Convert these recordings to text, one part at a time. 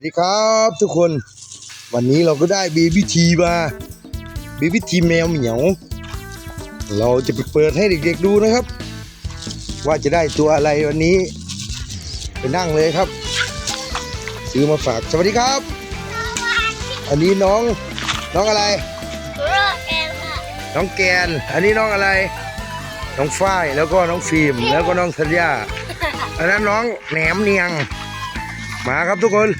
สวัสดีครับทุกคนวันนี้เราก็ได้บีบีทีมาบีบีทีแมวเหมียว เราจะไปเปิดให้เด็กๆดูนะครับ ว่าจะได้ตัวอะไรวันนี้ ไปนั่งเลยครับ ซื้อมาฝากสวัสดีครับ อันนี้น้องน้องอะไร น้องแกน อันนี้น้องอะไร น้องฝ้ายแล้วก็น้องฟิล์มแล้วก็น้องธัญญาอันนั้นน้องแหนมเนียงมาครับทุกคน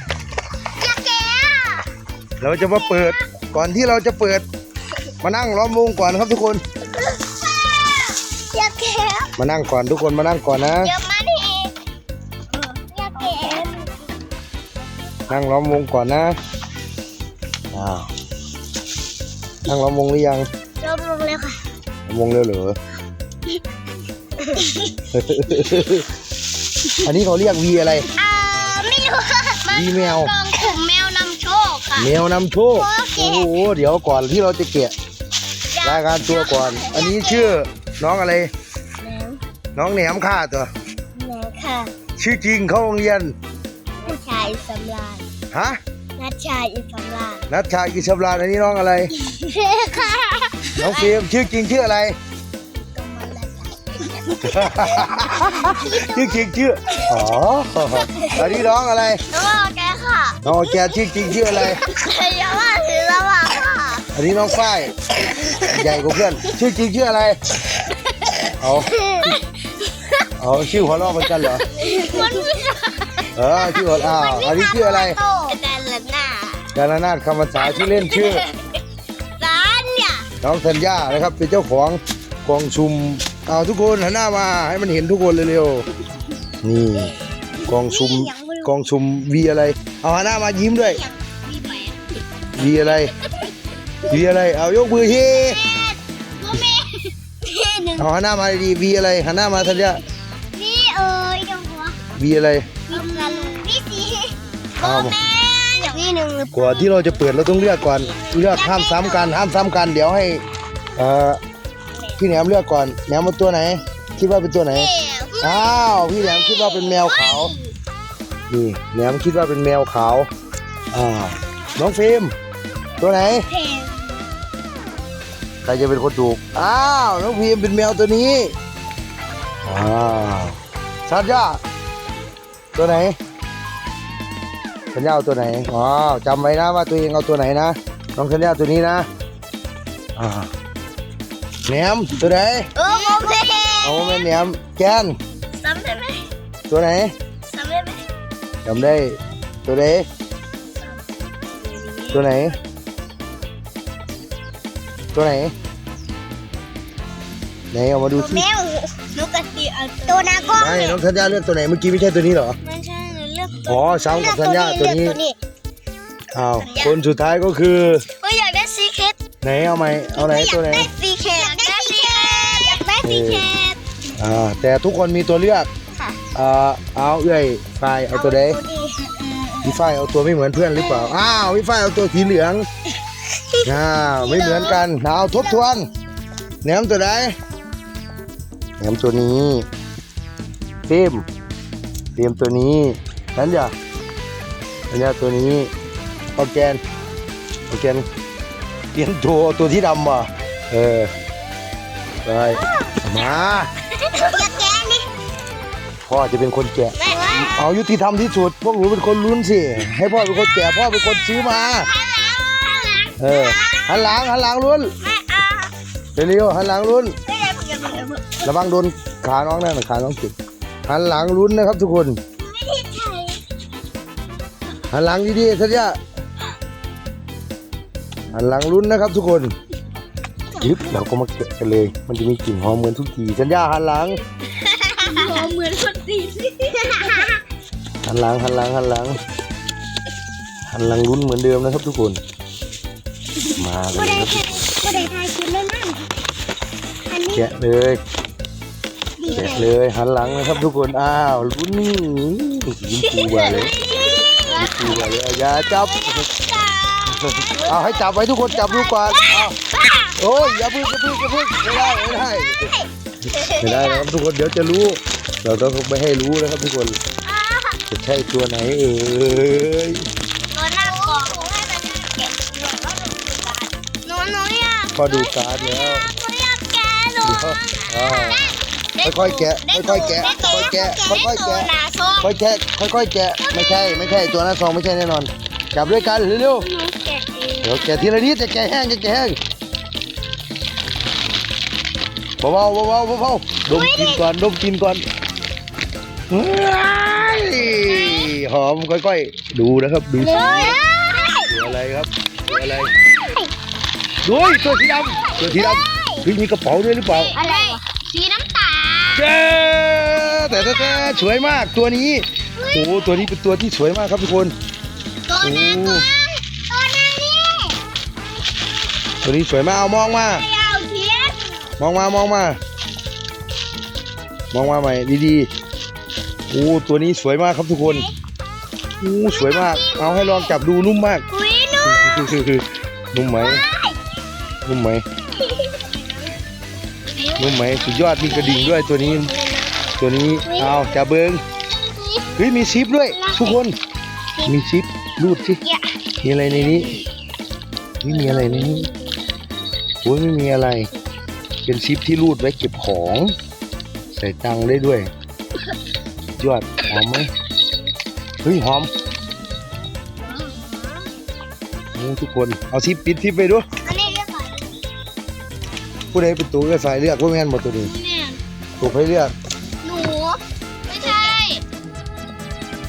เราจะมาเปิดก่อนที่เราจะเปิด มานั่งล้อมวงก่อนครับทุกคน อยากแกะมานั่งก่อนทุกคนมานั่งก่อนนะ เดี๋ยวมาดิอยากแกะนั่งล้อมวงก่อนนะอ้าวนั่งล้อมวงหรือยังลงลงแล้วค่ะล้อมวงเร็วเหรอ อันนี้เขาเรียกวีอะไร อ่าไม่รู้ค่ะมันวีแมว กล่องขุมแมวนำโชคค่ะ แมวนำโชคโอเคโอ้โหเดี๋ยวก่อนที่เราจะแกะรายการตัวก่อน อันนี้ชื่อน้องอะไรแหนมน้องแหนมค่าตัวแหนมค่ะ ชื่อจริงเข้าโรงเรียนนัชชายสำราญฮะนัชชายอิสำราญนัชชากิจชำราญอันนี้น้องอะไรค่ะน้องฟิล์มชื่อจริงชื่ออะไรก็มันละค่ะชื่อจริงชื่ออ๋ออันนี้น้องอะไรแล้ว ก็แกค่ะน้องแกชื่อจริงชื่ออะไร อย่าว่าถือระหว่างค่ะอันนี้น้องฝ้ายใหญ่กว่าเพื่อน ชื่อจริงชื่ออะไรเอาเอาชื่อหัวเราะเหมือนกันเหรอมันไม่ใช่เออชื่อหัวอ้าวอันนี้ชื่ออะไรโตแต่ละหน้ากาลนาถคำภาษาชื่อเล่นชื่อ ร้านเนี่ยน้องธัญญานะครับเป็นเจ้าของกองชุมเอาทุกคนหันหน้ามาให้มันเห็นทุกคนเร็วๆนี่กองชุม กองชุมวีอะไร เอาหันหน้ามายิ้มด้วยมีไหมวีอะไรวีอะไร เอายกมือเฮกูมีที่หนึ่งเอาหันหน้ามาดีวีอะไรหันหน้ามาธัญญานี่เอ้ยจังหัววีอะไรมีกระลุงนี่สิเอาแม่นี่หนึ่งกว่าที่เราจะเปิดเราต้องเลือกก่อนเลือกห้ามซ้ำกันห้ามซ้ำกันเดี๋ยวให้เอ่อพี่แหนมเลือกก่อนแหนมมันตัวไหน คิดว่าเป็นตัวไหน อ้าว พี่แหนมคิดว่าเป็นแมวขาว นี่แหนมคิดว่าเป็นแมวขาวอ้าวน้องฟิล์มตัวไหน เพลงใครจะเป็นคนถูก อ้าว น้องพิมเป็นแมวตัวนี้ อ้าวสัญญาตัวไหน สัญญาเอาตัวไหน อ๋อจำไว้นะว่าตัวเองเอาตัวไหนนะ น้องสัญญาตัวนี้นะ อ่าแหนมตัวไหน เออโอเคเอาแม่แหนมแกนซ้ำได้ไหมตัวไหนซ้ำได้ไหม จำได้ตัวไหนตัวไหน ตัวไหนไหนเอามาดูสิแมวลูกกระติเอาตัวนาก้อนไม่น้องธัญญาเลือกตัวไหนเมื่อกี้ไม่ใช่ตัวนี้เหรอ ไม่ใช่หนูเลือกอ๋อซ้ำกับธัญญาตัวนี้ เลือกนี้อ้าวคนสุดท้ายก็คือ เฮ้ยอยากได้ซีเคทไหนเอาไหมเอาไหนตัวไหน อยากได้ซีเคทอยากได้ซีเคทอยากได้ซีเคท อ่าแต่ทุกคนมีตัวเลือกค่ะ อ่าเอาเอื้อยฝ้ายเอาตัวใดดีพี่ฝ้ายเอาตัวไม่เหมือนเพื่อนหรือเปล่าอ้าวพี่ฝ้ายเอาตัวสีเหลืองอ้าวไม่เหมือนกันเอาทบทวนแหนมตัวใดแหนมตัวนี้ฟิล์มฟิล์มตัวนี้นั่นจ้ะอันนี้ตัวนี้ออร์แกนออร์แกนเปลี่ยนตัวตัวที่ดำว่ะเออไปมาอยากแกะนี่ พ่อจะเป็นคนแกะแม่ว่าเอายุติธรรมที่สุด พวกหนูเป็นคนลุ้นสิ ให้พ่อเป็นคนแกะพ่อเป็นคนซื้อมา เออหันหลังหันหลังลุ้นแม่เอาเร็วๆหันหลังลุ้นไม่ได้ผมจะมาเอาระวังโดนขาน้องนั่นนะขาน้องจิกหันหลังลุ้นนะครับทุกคนไม่ได้ใช้หันหลังดีๆสัญญาหันหลังลุ้นนะครับทุกคนยึบเราก็มาแกะกันเลย มันจะมีกลิ่นหอมเหมือนทุกทีสัญญาหันหลัง หันหลังหันหลังหันหลังหันหลังลุ้นเหมือนเดิมนะครับทุกคน มาเลไม่ยได้ครับใช้ไม่ได้ทายคิดเลยนั่นอันนี้แกะเลยแกะเลยหันหลังนะครับทุกคนอ้าวลุ้นนี่ยิ้มปูมาเลยยิ้มปูมาเลยเอาอย่าจับเอาให้จับไว้ทุกคนจับดูก่อนเอาโอ้ยอย่าพึ่งอย่าพึ่งอย่าพึ่งไม่ได้ไม่ได้ ไม่ได้นะครับทุกคนเดี๋ยวจะรู้ เราต้องไม่ให้รู้นะครับทุกคน จะใช่ตัวไหนเอ่ยตัวหน้าก่องให้นเก็บหนูก็กาหนูอยากพอดูการ์ดแล้วหนูอยากแกะอ่า ค่อยๆแกะ ค่อยๆแกะ ค่อยๆแกะ ค่อยๆแกะ ค่อยๆแกะ ค่อยๆแกะ ไม่ใช่ ไม่ใช่ ตัวหน้าซองไม่ใช่แน่นอนกลับด้วยกันเร็วๆ เดี๋ยวแกะทีละนิดจะแกะแห้งจะแกะแห้งเบาๆเบาๆเบาๆดมกินก่อน ดมกินก่อน หอมค่อยๆ ดูนะครับ ดูสิเฮ้ยตัวอะไรครับตัวอะไรดูตัวสีดำตัวสีดำเฮ้ยมีกระเป๋าด้วยหรือเปล่าอะไรวะสีน้ำตาลเจ้แต่แต่แต่สวยมากตัวนี้โอ้โหตัวนี้เป็นตัวที่สวยมากครับทุกคนตัวโอ้นั้นตัวตัวนั้นนี่ตัวนี้สวยมากเอามองมาไม่เอาเทียนมองมามองมามองมาใหม่ดีๆ โอ้ตัวนี้สวยมากครับทุกคนโอ้สวยมาก เอาให้ลองจับดูนุ่มมากอุ้ยหนูคือคือคือนุ่มไหมนุ่มไหมนุ่มไหมสุดยอดมีกระดิ่งด้วยตัวนี้ ตัวนี้เอาจับเบิงเฮ้ยมีซิปด้วย ทุกคน มีซิปรูดสิอย่ามีอะไรในนี้ไม่มีอะไรในนี้โอ้ยไม่มีอะไร เป็นซิปที่รูดไว้เก็บของ ใส่ตังค์ได้ด้วย ยอดหอมไหมเฮ้ยหอมนี่ทุกคนเอาซิปปิดซิปไปดูอันนี้เรียกอะไรผู้ใดเป็นตัวไฟเลือกว่าแม่นหมดตัวนี้เนี่ยตัวไฟเลือก หนู ไม่ใช่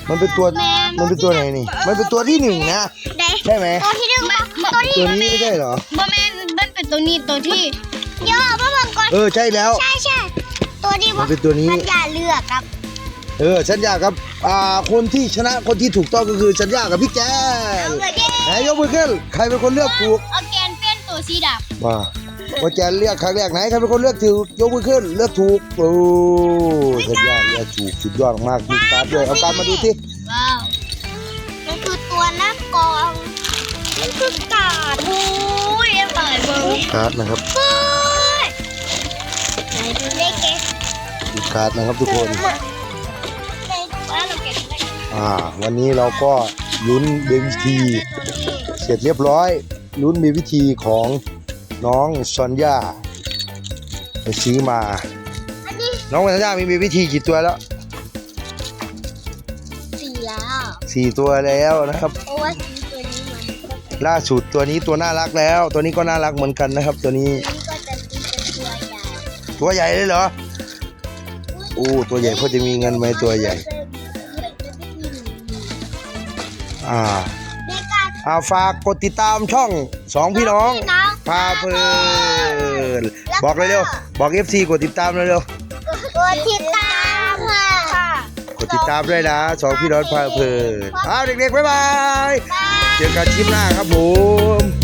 มันเป็นตัวแม่มันเป็นตัวไหนนี่ มันเป็นตัวที่หนึ่งนะเด็กใช่ไหมตัวที่หนึ่งตัวที่ตัวนี้ไม่ใช่เหรอ บ่แม่นมันเป็นตัวนี้ตัวที่เดี๋ยวเอามาบังก่อนเออใช่แล้ว ใช่ใช่ตัวนี้มันเป็นตัวนี้ มันอย่าเลือกครับ เออสัญญาครับอ่าคนที่ชนะคนที่ถูกต้องก็คือสัญญากับพี่แกนเอาเลยเย้ไหนยกมือขึ้นใครเป็นคนเลือกถูกเอาแกนเป็นตัวสีดมาว่าแกนเลือกครั้งแรกไหนใครเป็นคนเลือกถูกยกมือขึ้นเลือกถูกโอ้สัญญาเลือกถูกสุดยอดมากมีการดด้วยเอาการดมาดูสิำว้าวมันคือตัวหน้ากองมันคือกาดโอ้ยยังเปิดเบอร์การ์ดนะครับเฮ้ยไหนดูเลขเกสมีการ์ดนะครับทุกคนใน อ่าวันนี้เราก็ลุ้นเบบีทีเสร็จเรียบร้อยลุ้นเบบีทีของน้องซอนย่าไปซื้อมาอันนี้น้องซอนย่ามีเบบีทีกี่ตัวแล้วสีแล้วสี่ตัวแล้วนะครับเพราะว่าสีตัวนี้มันก็จะล่าสุดตัวนี้ตัวน่ารักแล้ว ตัวนี้ก็น่ารักเหมือนกันนะครับ ตัวนี้นี่ก็จะเป็นตัวใหญ่ตัวใหญ่เลยเหรอโอ้ตัวใหญ่พอจะมีเงินไหมตัวใหญ่ อ่าในการอ่าฝากกดติดตามช่องสองพี่น้องพี่น้องพาเพลินบอกเลยเร็วบอกเอฟซีกดติดตามเลยเร็วกดติดตามค่ะกดติดตามด้วยนะสองพี่น้องพาเพลินอ้าวเด็กๆบ๊ายบายบายเจอกันคลิปหน้าครับผม